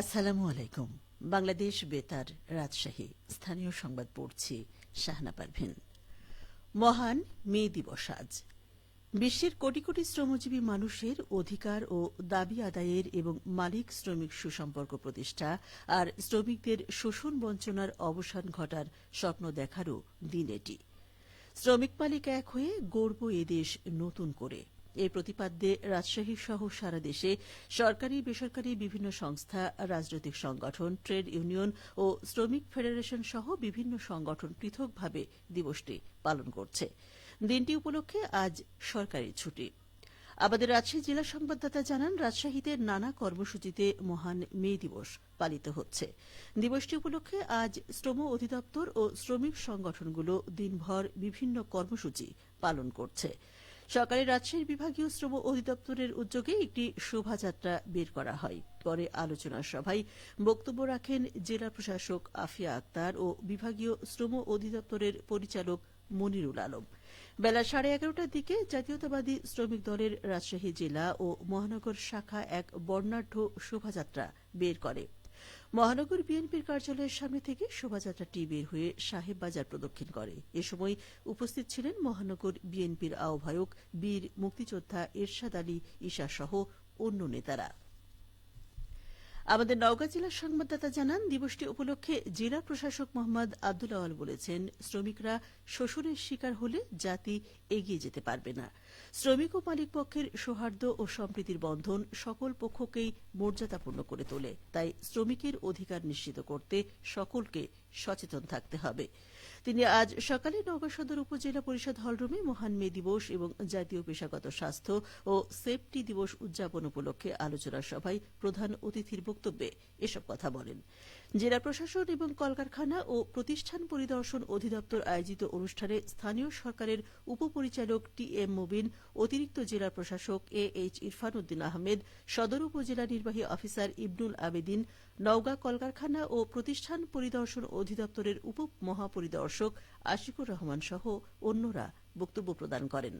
আসসালামু আলাইকুম। বাংলাদেশ বেতার রাজশাহী। স্থানীয় সংবাদ পড়ছি শাহনা পারভিন। মহান মে দিবস আজ। বিশ্বের কোটি কোটি শ্রমজীবী মানুষের অধিকার ও দাবি আদায়ের এবং মালিক শ্রমিক সুসম্পর্ক প্রতিষ্ঠা আর শ্রমিকদের শোষণ বঞ্চনার অবসান ঘটার স্বপ্ন দেখারও দিন এটি। শ্রমিক মালিক এক হয়ে গড়ব এদেশ নতুন করে। এই প্রতিপাদ্যে রাজশাহী সহ সারা দেশে সরকারি, বেসরকারি বিভিন্ন সংস্থা, রাজনৈতিক সংগঠন, ট্রেড ইউনিয়ন ও শ্রমিক ফেডারেশন সহ বিভিন্ন সংগঠন পৃথকভাবে দিবসটি পালন করছে। দিনটি উপলক্ষে আজ সরকারি ছুটি। আমাদের রাজশাহী জেলা সংবাদদাতা জানান, রাজশাহীতে নানা কর্মসূচিতে মহান মে দিবস পালিত হচ্ছে। দিবসটি উপলক্ষে আজ শ্রম অধিদপ্তর ও শ্রমিক সংগঠনগুলো দিনভর বিভিন্ন কর্মসূচি পালন করছে। সকালে রাজশাহীর বিভাগীয় শ্রম অধিদপ্তরের উদ্যোগে একটি শোভাযাত্রা বের করা হয়। পরে আলোচনা সভায় বক্তব্য রাখেন জেলা প্রশাসক আফিয়া আক্তার ও বিভাগীয় শ্রম অধিদপ্তরের পরিচালক মনিরুল আলম। বেলা সাড়ে এগারোটার দিকে জাতীয়তাবাদী শ্রমিক দলের রাজশাহী জেলা ও মহানগর শাখা এক বর্ণাঢ্য শোভাযাত্রা বের করে। মহানগর বিএনপির কার্যালয়ের সামনে থেকে শোভাযাত্রাটি বের হয়ে সাহেব বাজার প্রদক্ষিণ করে। এ সময় উপস্থিত ছিলেন মহানগর বিএনপির আহ্বায়ক বীর মুক্তিযোদ্ধা এরশাদ আলী ঈশা সহ অন্য নেতারা। আমাদের নওগাঁ জেলার সংবাদদাতা জানান, দিবসটি উপলক্ষে জেলা প্রশাসক মোহাম্মদ আব্দুল আওয়াল বলেছেন, শ্রমিকরা শ্বশুরের শিকার হলে জাতি এগিয়ে যেতে পারবে না। শ্রমিক ও মালিক পক্ষের সৌহার্দ্য ও সম্প্রীতির বন্ধন সকল পক্ষকেই মর্যাদাপূর্ণ করে তোলে। তাই শ্রমিকের অধিকার নিশ্চিত করতে সকলকে সচেতন থাকতে হবে। তিনি আজ সকালে নওগাঁ সদর উপজেলা পরিষদ হলরুমে মহান মে দিবস এবং জাতীয় পেশাগত স্বাস্থ্য ও সেফটি দিবস উদযাপন উপলক্ষে আলোচনা সভায় প্রধান অতিথির বক্তব্যে এসব কথা বলেন। জেলা প্রশাসন এবং কলকারখানা ও প্রতিষ্ঠান পরিদর্শন অধিদপ্তর আয়োজিত অনুষ্ঠানে স্থানীয় সরকারের উপপরিচালক টি এম মুবিন, অতিরিক্ত জেলা প্রশাসক এ এইচ ইরফান উদ্দিন আহমেদ, সদর উপজেলা নির্বাহী অফিসার ইবনুল আবেদিন, নওগাঁ কলকারখানা ও প্রতিষ্ঠান পরিদর্শন অধিদপ্তরের উপ মহাপরিদর্শক আশিকুর রহমান সহ অন্যরা বক্তব্য প্রদান করেন।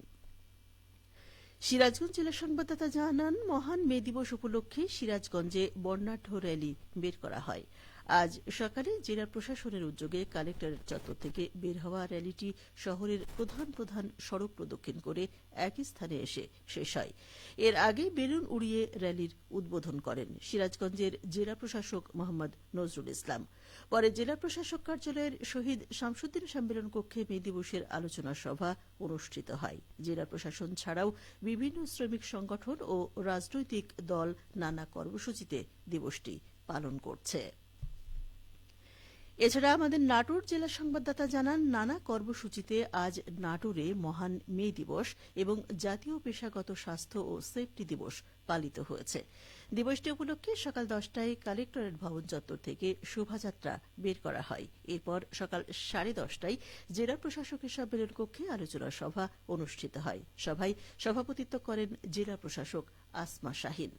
সিরাজগঞ্জ জেলা সংবাদদাতা জানান, মহান মে দিবস উপলক্ষে সিরাজগঞ্জে বর্ণাঢ্য র্যালি বের করা হয়। আজ সকালে জেলা প্রশাসনের উদ্যোগে কালেক্টরেট চত্বর থেকে বের হওয়া র্যালিটি শহরের প্রধান প্রধান সড়ক প্রদক্ষিণ করে একই স্থানে এসে শেষ হয়। এর আগে বেলুন উড়িয়ে র্যালির উদ্বোধন করেন সিরাজগঞ্জের জেলা প্রশাসক মোহাম্মদ নজরুল ইসলাম। পরে জেলা প্রশাসক কার্যালয়ের শহীদ শামসুদ্দিন সম্মেলন কক্ষে মে দিবসের আলোচনা সভা অনুষ্ঠিত হয়। জেলা প্রশাসন ছাড়াও বিভিন্ন শ্রমিক সংগঠন ও রাজনৈতিক দল নানা কর্মসূচিতে দিবসটি পালন করছে। এছাড়া আমাদের নাটোর জেলা সংবাদদাতা জানান, নানা কর্মসূচিতে আজ নাটোরে মহান মে দিবস এবং জাতীয় পেশাগত স্বাস্থ্য ও সেফটি দিবস পালিত হয়েছে। দিবসটি উপলক্ষে সকাল দশটায় কালেক্টরেট ভবন চত্বর থেকে শোভাযাত্রা বের করা হয়। এরপর সকাল সাড়ে দশটায় জেলা প্রশাসকের সম্মেলন কক্ষে আলোচনা সভা অনুষ্ঠিত হয়। সভায় সভাপতিত্ব করেন জেলা প্রশাসক আসমা শাহিন।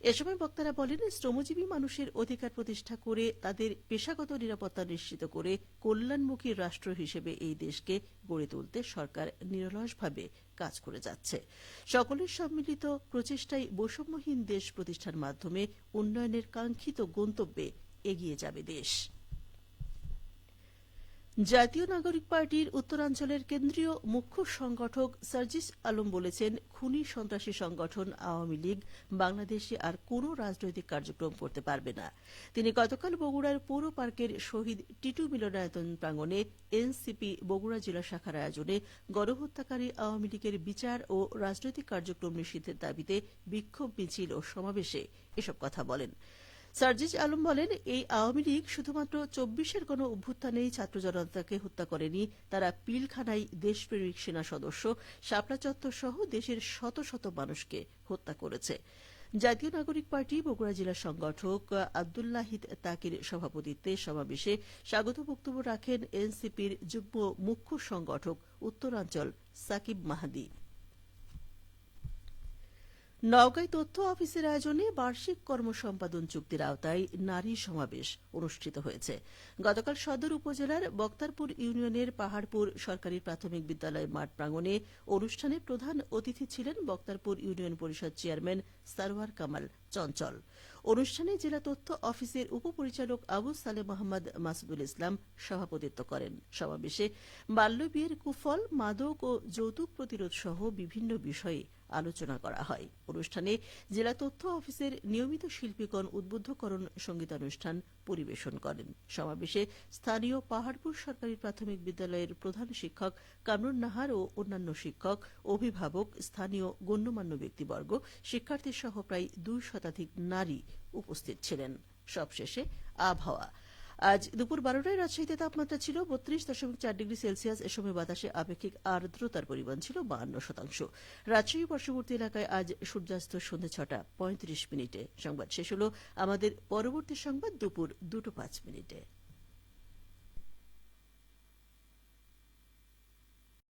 এ সময় বক্তারা বলেন, শ্রমজীবী মানুষের অধিকার প্রতিষ্ঠা করে তাদের পেশাগত নিরাপত্তা নিশ্চিত করে কল্যাণমুখী রাষ্ট্র হিসেবে এই দেশকে গড়ে তুলতে সরকার নিরলসভাবে কাজ করে যাচ্ছে। সকলের সম্মিলিত প্রচেষ্টায় বৈষম্যহীন দেশ প্রতিষ্ঠার মাধ্যমে উন্নয়নের কাঙ্ক্ষিত গন্তব্যে এগিয়ে যাবে দেশ। জাতীয় নাগরিক পার্টির উত্তরাঞ্চলের কেন্দ্রীয় মুখ্য সংগঠক সার্জিস আলম বলেছেন, খুনি সন্ত্রাসী সংগঠন আওয়ামী লীগ বাংলাদেশে আর কোনো রাজনৈতিক কার্যক্রম করতে পারবে না। তিনি গতকাল বগুড়ার পৌর পার্কের শহীদ টিটু মিলনায়তন প্রাঙ্গণে এনসিপি বগুড়া জেলা শাখার আয়োজনে গণহত্যাকারী আওয়ামী লীগের বিচার ও রাজনৈতিক কার্যক্রম নিষিদ্ধের দাবিতে বিক্ষোভ মিছিল ও সমাবেশে এসব কথা বলেন। সার্জিজ আলম বলেন, এই আওয়ামী লীগ শুধুমাত্র চব্বিশের কোনো অভ্যুত্থানেই ছাত্র জনতাকে হত্যা করেনি। তারা পিলখানায় দেশপ্রেমিক সেনা সদস্য, শাপলা চত্বর সহ দেশের শত শত মানুষকে হত্যা করেছে। জাতীয় নাগরিক পার্টি, বগুড়া জেলা সংগঠক আবদুল্লাহিদ তাকির সভাপতিত্বে সমাবেশে স্বাগত বক্তব্য রাখেন এনসিপির যুগ্ম মুখ্য সংগঠক উত্তরাঞ্চল সাকিব মাহাদি। নওগাঁয় তথ্য অফিসের আয়োজনে বার্ষিক কর্মসম্পাদন চুক্তির আওতায় নারী সমাবেশ অনুষ্ঠিত হয়েছে। গতকাল সদর উপজেলার বক্তারপুর ইউনিয়নের পাহাড়পুর সরকারি প্রাথমিক বিদ্যালয় মাঠ প্রাঙ্গণে অনুষ্ঠানে প্রধান অতিথি ছিলেন বক্তারপুর ইউনিয়ন পরিষদ চেয়ারম্যান সারোয়ার কামাল। চঞ্চল। অনুষ্ঠানে জেলা তথ্য অফিসের উপপরিচালক আবু সালে মোহাম্মদ মাসুদুল ইসলাম সভাপতিত্ব করেন। সমাবেশে বাল্যবিয়ের কুফল, মাদক ও যৌতুক প্রতিরোধ সহ বিভিন্ন বিষয়ে আলোচনা করা হয়। অনুষ্ঠানে জেলা তথ্য অফিসের নিয়মিত শিল্পীগণ উদ্বুদ্ধকরণ সঙ্গীতানুষ্ঠান পরিবেশন করেন। সমাবেশে স্থানীয় পাহাড়পুর সরকারি প্রাথমিক বিদ্যালয়ের প্রধান শিক্ষক কামরুন নাহার ও অন্যান্য শিক্ষক, অভিভাবক, স্থানীয় গণ্যমান্য ব্যক্তিবর্গ শিক্ষার্থী সহ প্রায় দুই শতাধিক নারী উপস্থিত ছিলেন। সবশেষে আবহাওয়া। আজ দুপুর বারোটায় রাজশাহীতে তাপমাত্রা ছিল বত্রিশ দশমিক চার ডিগ্রি সেলসিয়াস। এ সময় বাতাসে আপেক্ষিক আর্দ্রতার পরিমাণ ছিল বাহান্ন শতাংশ। রাজশাহী পার্শ্ববর্তী এলাকায় আজ সূর্যাস্ত সন্ধে ছটা পঁয়ত্রিশ মিনিটে। সংবাদ শেষ হল আমাদের পরবর্তী সংবাদ দুপুর দুটো পাঁচ মিনিটে।